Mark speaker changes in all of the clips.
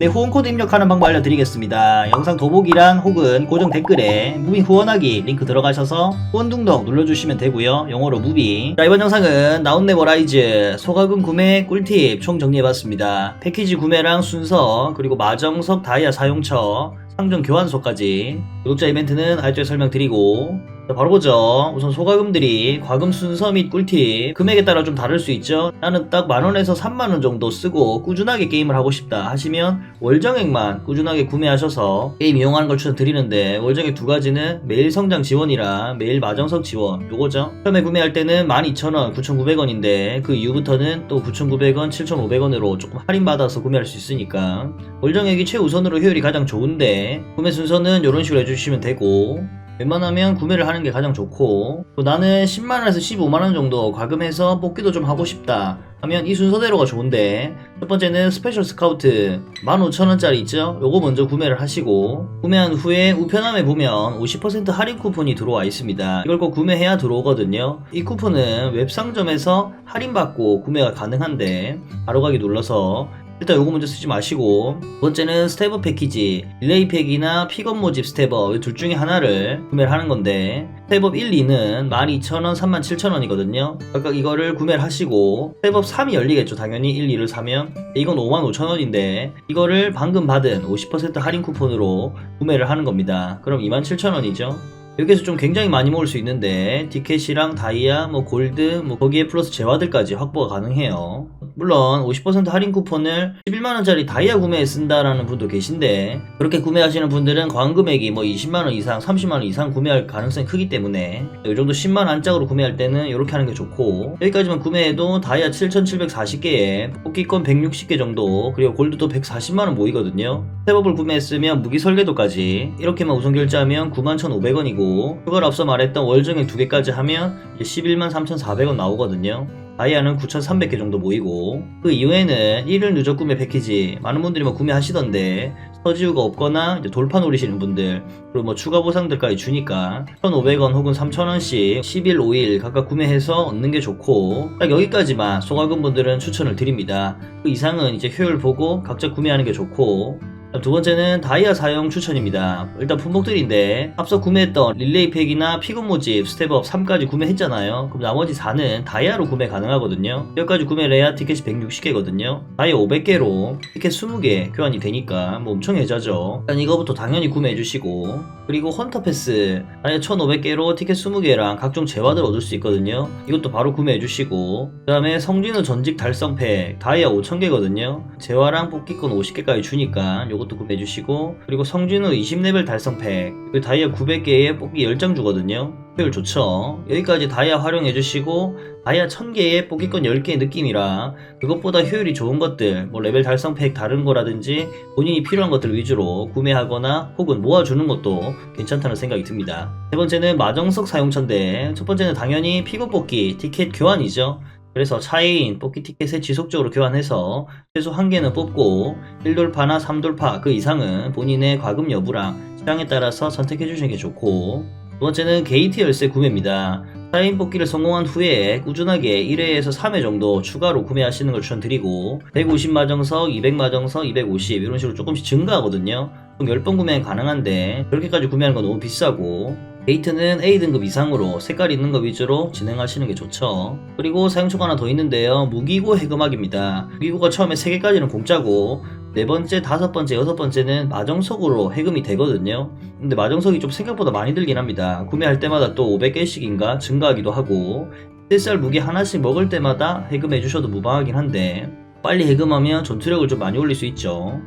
Speaker 1: 네, 후원 코드 입력하는 방법 알려드리겠습니다. 영상 더보기란 혹은 고정 댓글에 무빙 후원하기 링크 들어가셔서 후원 둥덩 눌러주시면 되고요. 영어로 무빙. 자, 이번 영상은 나웃네버 라이즈 소가금 구매 꿀팁 총 정리해봤습니다. 패키지 구매랑 순서, 그리고 마정석 다이아 사용처, 상점 교환소까지 구독자 이벤트는 알뜰 설명드리고 자, 바로 보죠. 우선 소가금들이 과금 순서 및 꿀팁 금액에 따라 좀 다를 수 있죠. 나는 딱 만원에서 3만원 정도 쓰고 꾸준하게 게임을 하고 싶다 하시면 월정액만 꾸준하게 구매하셔서 게임 이용하는 걸 추천드리는데 월정액 두 가지는 매일 성장 지원이랑 매일 마정석 지원 요거죠. 처음에 구매할 때는 12,000원, 9,900원인데 그 이후부터는 또 9,900원, 7,500원으로 조금 할인받아서 구매할 수 있으니까 월정액이 최우선으로 효율이 가장 좋은데 구매 순서는 이런 식으로 해주시면 되고 웬만하면 구매를 하는 게 가장 좋고 또 나는 10만원에서 15만원 정도 과금해서 뽑기도 좀 하고 싶다 하면 이 순서대로가 좋은데 첫 번째는 스페셜 스카우트 15,000원짜리 있죠? 요거 먼저 구매를 하시고 구매한 후에 우편함에 보면 50% 할인 쿠폰이 들어와 있습니다 이걸 꼭 구매해야 들어오거든요 이 쿠폰은 웹상점에서 할인받고 구매가 가능한데 바로가기 눌러서 일단 요거 먼저 쓰지 마시고 두 번째는 스텝업 패키지. 릴레이 팩이나 픽업 모집 스텝업 이둘 중에 하나를 구매를 하는 건데 스텝업 1, 2는 12,000원, 37,000원이거든요. 각각 이거를 구매를 하시고 스텝업 3이 열리겠죠. 당연히 1, 2를 사면. 이건 55,000원인데 이거를 방금 받은 50% 할인 쿠폰으로 구매를 하는 겁니다. 그럼 27,000원이죠. 여기에서 좀 굉장히 많이 모을 수 있는데 티켓이랑 다이아, 뭐 골드, 뭐 거기에 플러스 재화들까지 확보가 가능해요. 물론 50% 할인 쿠폰을 11만원짜리 다이아 구매에 쓴다라는 분도 계신데 그렇게 구매하시는 분들은 과금 금액이 뭐 20만원 이상, 30만원 이상 구매할 가능성이 크기 때문에 이 정도 10만원 안짝으로 구매할 때는 이렇게 하는 게 좋고 여기까지만 구매해도 다이아 7750개에 뽑기권 160개 정도 그리고 골드도 140만원 모이거든요. 스텝업을 구매했으면 무기 설계도까지 이렇게만 우선 결제하면 91,500원이고 그걸 앞서 말했던 월정액 두 개까지 하면 이제 11만 3,400원 나오거든요. 다이아는 9,300개 정도 모이고 그 이후에는 1일 누적 구매 패키지 많은 분들이 뭐 구매하시던데 서지우가 없거나 돌파 노리시는 분들 그리고 뭐 추가 보상들까지 주니까 1,500원 혹은 3,000원씩 10일 5일 각각 구매해서 얻는 게 좋고 딱 여기까지만 소가금 분들은 추천을 드립니다. 그 이상은 이제 효율 보고 각자 구매하는 게 좋고 두 번째는 다이아 사용 추천입니다. 일단 품목들인데 앞서 구매했던 릴레이 팩이나 픽업 모집, 스텝업 3까지 구매했잖아요. 그럼 나머지 4는 다이아로 구매 가능하거든요. 여기까지 구매 레아 티켓이 160개거든요. 다이아 500개로 티켓 20개 교환이 되니까 뭐 엄청 예자죠. 일단 이거부터 당연히 구매해 주시고 그리고 헌터 패스 다이아 1500개로 티켓 20개랑 각종 재화들 얻을 수 있거든요. 이것도 바로 구매해 주시고 그 다음에 성진우 전직 달성 팩 다이아 5000개거든요. 재화랑 뽑기권 50개까지 주니까 요것도 구매해 주시고 그리고 성진우 20레벨 달성 팩 그리고 다이아 900개에 뽑기 10장 주거든요. 효율 좋죠. 여기까지 다이아 활용해 주시고 다이아 1000개에 뽑기권 10개의 느낌이라 그것보다 효율이 좋은 것들 뭐 레벨 달성 팩 다른 거라든지 본인이 필요한 것들 위주로 구매하거나 혹은 모아주는 것도 괜찮다는 생각이 듭니다. 세 번째는 마정석 사용처인데 첫 번째는 당연히 픽업 뽑기 티켓 교환이죠. 그래서 차이인 뽑기 티켓에 지속적으로 교환해서 최소 한 개는 뽑고 1돌파나 3돌파 그 이상은 본인의 과금 여부랑 취향에 따라서 선택해 주시는 게 좋고 두 번째는 게이트 열쇠 구매입니다. 사인 뽑기를 성공한 후에 꾸준하게 1회에서 3회 정도 추가로 구매하시는 걸 추천드리고 150마정석, 200마정석, 250 이런 식으로 조금씩 증가하거든요. 총 10번 구매는 가능한데 그렇게까지 구매하는 건 너무 비싸고 게이트는 A등급 이상으로 색깔 있는 거 위주로 진행하시는 게 좋죠. 그리고 사용초가 하나 더 있는데요. 무기고 해금학입니다. 무기고가 처음에 3개까지는 공짜고 네 번째, 다섯 번째, 여섯 번째는 마정석으로 해금이 되거든요. 근데 마정석이 좀 생각보다 많이 들긴 합니다. 구매할 때마다 또 500개씩인가 증가하기도 하고 1살 무기 하나씩 먹을 때마다 해금해 주셔도 무방하긴 한데 빨리 해금하면 전투력을 좀 많이 올릴 수 있죠.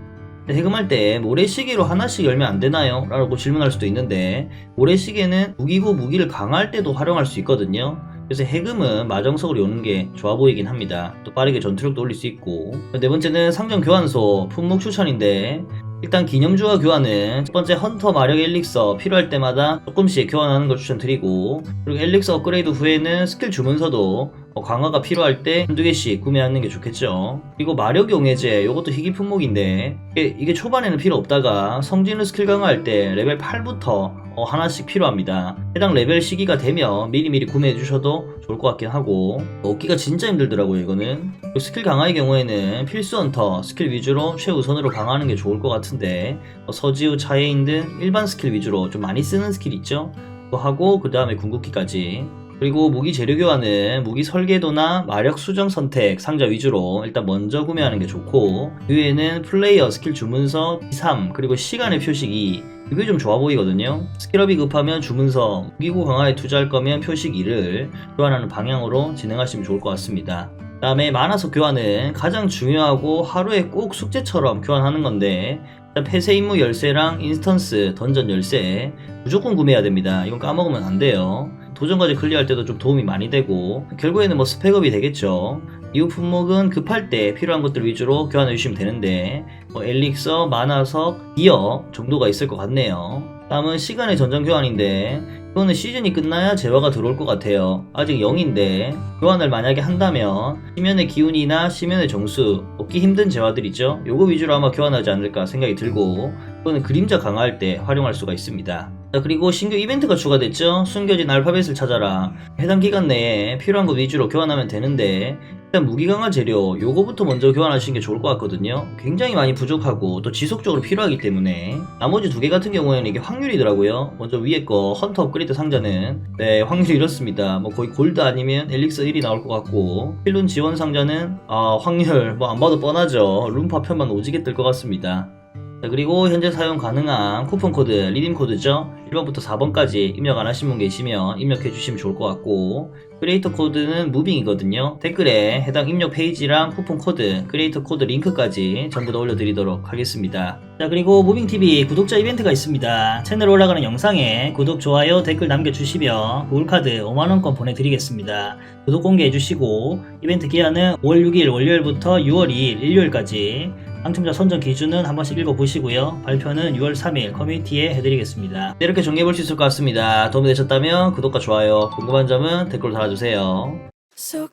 Speaker 1: 해금할 때 모래시계로 하나씩 열면 안 되나요? 라고 질문할 수도 있는데 모래시계는 무기고 무기를 강화할 때도 활용할 수 있거든요. 그래서 해금은 마정석으로 요는 게 좋아 보이긴 합니다. 또 빠르게 전투력도 올릴 수 있고 네 번째는 상점 교환소 품목 추천인데 일단 기념주화 교환은 첫 번째 헌터 마력 엘릭서 필요할 때마다 조금씩 교환하는 걸 추천드리고 그리고 엘릭서 업그레이드 후에는 스킬 주문서도 어, 강화가 필요할 때 한두 개씩 구매하는 게 좋겠죠. 그리고 마력 용해제 요것도 희귀 품목인데 이게, 초반에는 필요 없다가 성진우 스킬 강화할 때 레벨 8부터 어, 하나씩 필요합니다. 해당 레벨 시기가 되면 미리미리 구매해 주셔도 좋을 것 같긴 하고 얻기가 진짜 힘들더라고요 이거는 스킬 강화의 경우에는 필수 헌터 스킬 위주로 최우선으로 강화하는 게 좋을 것 같은데 어, 서지우 차예인 등 일반 스킬 위주로 좀 많이 쓰는 스킬 있죠 하고 그 다음에 궁극기까지 그리고 무기 재료 교환은 무기 설계도나 마력 수정 선택 상자 위주로 일단 먼저 구매하는 게 좋고 뒤에는 플레이어 스킬 주문서 3 그리고 시간의 2 이게 좀 좋아 보이거든요. 스킬업이 급하면 주문서 무기고 강화에 투자할 거면 표식 2를 교환하는 방향으로 진행하시면 좋을 것 같습니다 다음에 만화석 교환은 가장 중요하고 하루에 꼭 숙제처럼 교환하는 건데 폐쇄 임무 열쇠랑 인스턴스 던전 열쇠 무조건 구매해야 됩니다. 이건 까먹으면 안 돼요. 도전까지 클리어할 때도 좀 도움이 많이 되고 결국에는 뭐 스펙업이 되겠죠. 이후 품목은 급할 때 필요한 것들 위주로 교환해 주시면 되는데 뭐 엘릭서, 만화석, 기어 정도가 있을 것 같네요. 다음은 시간의 전전 교환인데 이거는 시즌이 끝나야 재화가 들어올 것 같아요. 아직 0인데 교환을 만약에 한다면 시면의 기운이나 시면의 정수 얻기 힘든 재화들 있죠? 요거 위주로 아마 교환하지 않을까 생각이 들고 이거는 그림자 강화할 때 활용할 수가 있습니다. 자, 그리고 신규 이벤트가 추가됐죠. 숨겨진 알파벳을 찾아라. 해당 기간 내에 필요한 것 위주로 교환하면 되는데 일단 무기 강화 재료 요거부터 먼저 교환하시는 게 좋을 것 같거든요. 굉장히 많이 부족하고 또 지속적으로 필요하기 때문에 나머지 두 개 같은 경우에는 이게 확률이더라고요. 먼저 위에 거 헌터 업그레이드 상자는 네 확률이 이렇습니다. 뭐 거의 골드 아니면 엘릭서 1이 나올 것 같고 필룬 지원 상자는 아 확률 뭐 안 봐도 뻔하죠. 룸파 편만 오지게 뜰 것 같습니다. 자, 그리고 현재 사용 가능한 쿠폰 코드, 리딤 코드죠. 1번부터 4번까지 입력 안 하신 분 계시면 입력해 주시면 좋을 것 같고 크리에이터 코드는 무빙이거든요. 댓글에 해당 입력 페이지랑 쿠폰 코드, 크리에이터 코드 링크까지 전부 다 올려드리도록 하겠습니다. 자 그리고 무빙TV 구독자 이벤트가 있습니다. 채널 올라가는 영상에 구독, 좋아요, 댓글 남겨주시면 우울카드 5만원권 보내드리겠습니다. 구독 공개해주시고 이벤트 기한은 5월 6일 월요일부터 6월 2일 일요일까지 당첨자 선정 기준은 한 번씩 읽어보시고요. 발표는 6월 3일 커뮤니티에 해드리겠습니다. 네, 이렇게 정리해볼 수 있을 것 같습니다. 도움이 되셨다면 구독과 좋아요, 궁금한 점은 댓글로 달아주세요.
Speaker 2: So